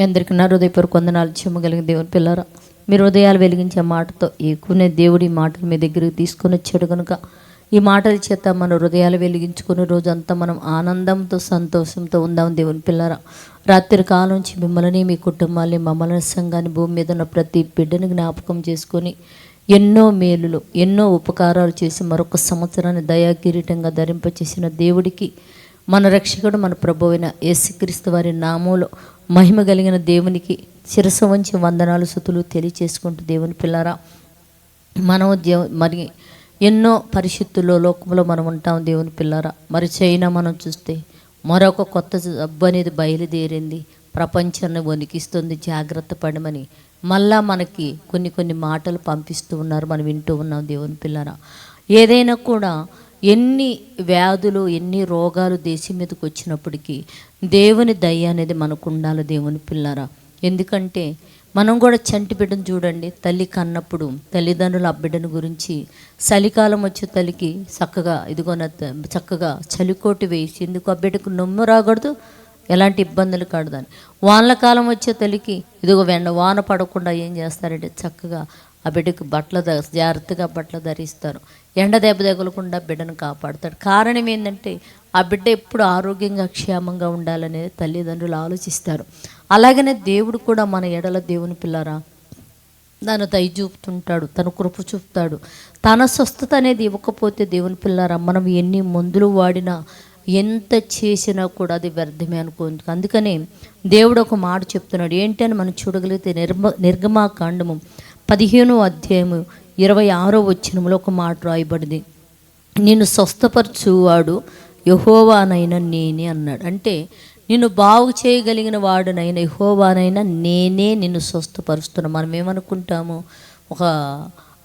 మీ అందరికీ నా హృదయపూర్వక వందనాలు చెమ్మగలిగిన దేవుని పిల్లరా. మీరు హృదయాలు వెలిగించే మాటతో ఎక్కువనే దేవుడి మాటలు మీ దగ్గరికి తీసుకొని వచ్చాడు కనుక ఈ మాటల చేత మన హృదయాలు వెలిగించుకునే రోజంతా మనం ఆనందంతో సంతోషంతో ఉందాం దేవుని పిల్లరా. రాత్రి కాలం నుంచి మిమ్మల్ని మీ కుటుంబాన్ని మమ్మల్ని సంఘాన్ని భూమి మీద ఉన్న ప్రతి బిడ్డని జ్ఞాపకం చేసుకొని ఎన్నో మేలులు ఎన్నో ఉపకారాలు చేసి మరొక సంవత్సరాన్ని దయాకిరీటంగా ధరింపచేసిన దేవుడికి మన రక్షకుడు మన ప్రభు అయిన యేసుక్రీస్తు వారి నామంలో మహిమ కలిగిన దేవునికి శిరస వంచి వందనాలు సుతులు తెలియచేసుకుంటూ దేవుని పిల్లరా మనం దేవు మరి ఎన్నో పరిస్థితుల్లో లోకంలో మనం ఉంటాం దేవుని పిల్లరా. మరి చైనా మనం చూస్తే మరొక కొత్త జబ్బు అనేది బయలుదేరింది. ప్రపంచాన్ని వణికిస్తుంది. జాగ్రత్త పడమని మళ్ళా మనకి కొన్ని కొన్ని మాటలు పంపిస్తూ ఉన్నారు. మనం వింటూ ఉన్నాం దేవుని పిల్లరా. ఏదైనా కూడా ఎన్ని వ్యాధులు ఎన్ని రోగాలు దేశం మీదకి వచ్చినప్పటికీ దేవుని దయ అనేది మనకు ఉండాలి దేవుని పిల్లరా. ఎందుకంటే మనం కూడా చంటి బిడ్డను చూడండి తల్లి కన్నప్పుడు తల్లిదండ్రుల అబ్బిడ్డను గురించి చలికాలం వచ్చే తల్లికి చక్కగా ఇదిగోన చక్కగా చలికోటి వేసి ఎందుకు అబ్బిడ్డకు నొమ్ము రాకూడదు? ఎలాంటి ఇబ్బందులు కడదని వానల కాలం వచ్చే తల్లికి ఇదిగో వెండ వాన పడకుండా ఏం చేస్తారంటే చక్కగా ఆ బిడ్డకు బట్టలు జాగ్రత్తగా బట్టలు ధరిస్తారు. ఎండ దెబ్బ తగలకుండా బిడ్డను కాపాడుతాడు. కారణం ఏంటంటే ఆ బిడ్డ ఎప్పుడు ఆరోగ్యంగా క్షేమంగా ఉండాలనే తల్లిదండ్రులు ఆలోచిస్తారు. అలాగనే దేవుడు కూడా మన ఎడల దేవుని పిల్లరా తను దయ చూపుతుంటాడు తన కృప చూపుతాడు. తన స్వస్థత అనేది ఇవ్వకపోతే దేవుని పిల్లారా మనం ఎన్ని మందులు వాడినా ఎంత చేసినా కూడా అది వ్యర్థమే అనుకోండి అందుకనే దేవుడు ఒక మాట చెప్తున్నాడు. ఏంటి అని మనం చూడగలిగితే నిర్మ నిర్గమాకాండము. పదిహేను అధ్యాయము ఇరవై ఆరో వచ్చినములో ఒక మాట రాయబడింది. నిన్ను స్వస్థపరచువాడు యహోవానైనా నేనే అన్నాడు. అంటే నిన్ను బాగు చేయగలిగిన వాడునైనా యహోవానైనా నేనే నిన్ను స్వస్థపరుస్తున్నా. మనం ఏమనుకుంటాము? ఒక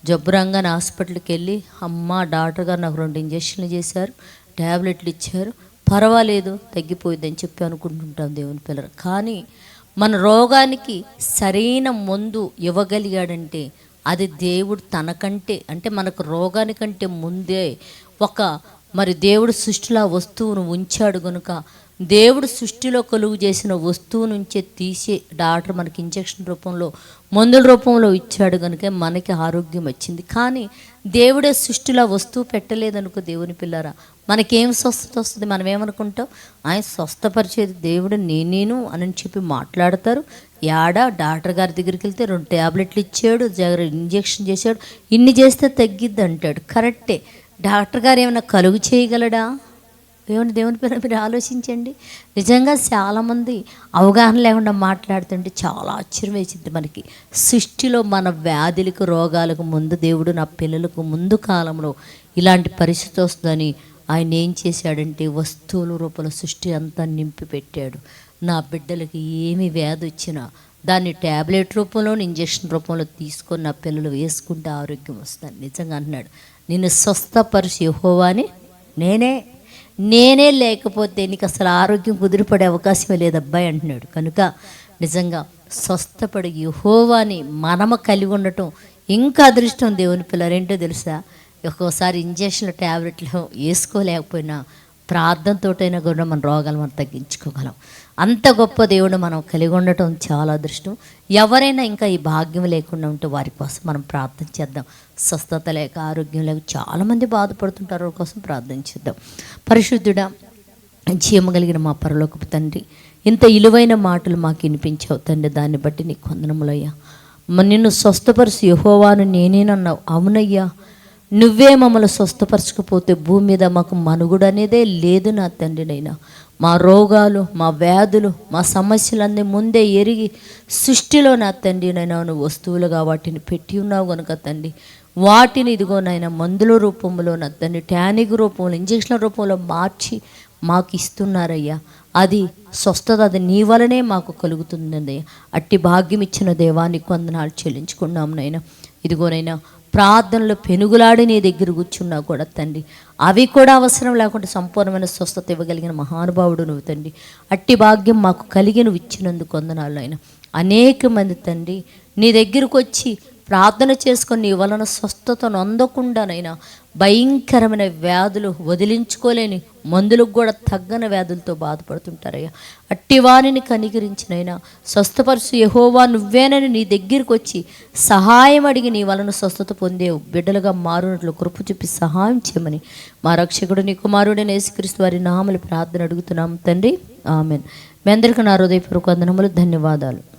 జబ్బు హాస్పిటల్కి వెళ్ళి అమ్మ డాక్టర్ గారు నాకు రెండు ఇంజక్షన్లు చేశారు ట్యాబ్లెట్లు ఇచ్చారు. పర్వాలేదు తగ్గిపోయిందని చెప్పి అనుకుంటుంటాం దేవుని పిల్లలు. కానీ మన రోగానికి సరైన మందు ఇవ్వగలిగాడంటే అది దేవుడు తనకంటే అంటే మనకు రోగానికంటే ముందే ఒక మరి దేవుడు సృష్టిలో ఆ వస్తువును ఉంచాడు గనుక దేవుడు సృష్టిలో కలుగు చేసిన వస్తువు నుంచే తీసి డాక్టర్ మనకి ఇంజక్షన్ రూపంలో మందుల రూపంలో ఇచ్చాడు కనుక మనకి ఆరోగ్యం వచ్చింది. కానీ దేవుడే సృష్టిలో వస్తువు పెట్టలేదనుకో దేవుని పిల్లరా మనకేం స్వస్థత వస్తుంది? మనం ఏమనుకుంటాం? ఆయన స్వస్థపరిచేది దేవుడు నేనేను అని చెప్పి మాట్లాడతారు. యాడ డాక్టర్ గారి దగ్గరికి వెళ్తే రెండు ట్యాబ్లెట్లు ఇచ్చాడు జాగ్రత్త ఇంజెక్షన్ చేశాడు ఇన్ని చేస్తే తగ్గిద్ది అంటాడు. కరెక్టే. డాక్టర్ గారు ఏమైనా కలుగు చేయగలడా? దేవుని దేవుని పేరు మీరు ఆలోచించండి. నిజంగా చాలామంది అవగాహన లేకుండా మాట్లాడుతుంటే చాలా ఆశ్చర్యం వేసింది మనకి. సృష్టిలో మన వ్యాధులకు రోగాలకు ముందు దేవుడు నా పిల్లలకు ముందు కాలంలో ఇలాంటి పరిస్థితి వస్తుందని ఆయన ఏం చేశాడంటే వస్తువుల రూపంలో సృష్టి అంతా నింపి పెట్టాడు. నా బిడ్డలకి ఏమి వ్యాధి వచ్చినా దాన్ని ట్యాబ్లెట్ రూపంలో ఇంజెక్షన్ రూపంలో తీసుకొని నా పిల్లలు వేసుకుంటే ఆరోగ్యం వస్తుంది. నిజంగా అంటున్నాడు. నిన్ను స్వస్థపరిచి అని నేనే. నేనే లేకపోతే నీకు అసలు ఆరోగ్యం కుదిరిపడే అవకాశమే లేదు అబ్బాయి అంటున్నాడు. కనుక నిజంగా స్వస్థపడి. యహోవాని మనమ కలిగి ఉండటం ఇంకా అదృష్టం దేవుని పిల్లరేంటో తెలుసా? ఒక్కోసారి ఇంజక్షన్లు ట్యాబ్లెట్లు వేసుకోలేకపోయినా ప్రార్థనతోటైనా కూడా మన రోగాలు మనం తగ్గించుకోగలం. అంత గొప్ప దేవుడు మనం కలిగి ఉండటం చాలా అదృష్టం. ఎవరైనా ఇంకా ఈ భాగ్యం లేకుండా ఉంటే వారి కోసం మనం ప్రార్థన చేద్దాం. స్వస్థత లేక ఆరోగ్యం లేక చాలామంది బాధపడుతుంటారు వారి కోసం ప్రార్థన చేద్దాం. పరిశుద్ధుడా జీవం కలిగిన మా పరలోకపు తండ్రి ఇంత ఇలువైన మాటలు మాకు వినిపించావు తండ్రి దాన్ని బట్టి నీ కొందనములయ్యా. నిన్ను స్వస్థపరిచి యహోవాను నేనేనన్నావు. అవునయ్యా నువ్వే మమ్మల్ని స్వస్థపరచకపోతే భూమి మీద మాకు మనుగుడు అనేదే లేదు నా తండ్రినైనా మా రోగాలు మా వ్యాధులు మా సమస్యలన్నీ ముందే ఎరిగి సృష్టిలో నా తండ్రినైనా నువ్వు వస్తువులుగా వాటిని పెట్టి ఉన్నావు కనుక తండ్రి. వాటిని ఇదిగో నాయన మందుల రూపంలో నా తండ్రి టానిక్ రూపంలో ఇంజక్షన్ల రూపంలో మార్చి మాకు ఇస్తున్నారయ్యా. అది స్వస్థత అది నీ వలనే మాకు కలుగుతుందండి అట్టి భాగ్యం ఇచ్చిన దేవానికి వందనాలు చెల్లించుకున్నాం నైనా ఇదిగోనైనా ప్రార్థనలు పెనుగులాడి నీ దగ్గర కూర్చున్నా కూడా తండ్రి అవి కూడా అవసరం లేకుండా సంపూర్ణమైన స్వస్థత ఇవ్వగలిగిన మహానుభావుడు నువ్వు తండ్రి. అట్టి భాగ్యం మాకు కలిగి నువ్వు ఇచ్చినందుకు వందనాలు ఆయన అనేక మంది తండ్రి నీ దగ్గరకు వచ్చి ప్రార్థన చేసుకొని వలన స్వస్థతను అందకుండానైనా భయంకరమైన వ్యాధులు వదిలించుకోలేని మందులకు కూడా తగ్గని వ్యాధులతో బాధపడుతుంటారయ్యా. అట్టి వారిని కనికరించినైనా స్వస్థపరుచు యహోవా నువ్వేనని నీ దగ్గరికి వచ్చి సహాయం అడిగి నీ వలన స్వస్థత పొందేవు బిడ్డలుగా మారునట్లు కృప చూపి సహాయం చేయమని మా రక్షకుడు నీ కుమారుడైన యేసుక్రీస్తు వారి నామలు ప్రార్థన అడుగుతున్నాం తండ్రి. ఆమెన్. మీ అందరికీ నా హృదయపూర్వక వందనములు ధన్యవాదాలు.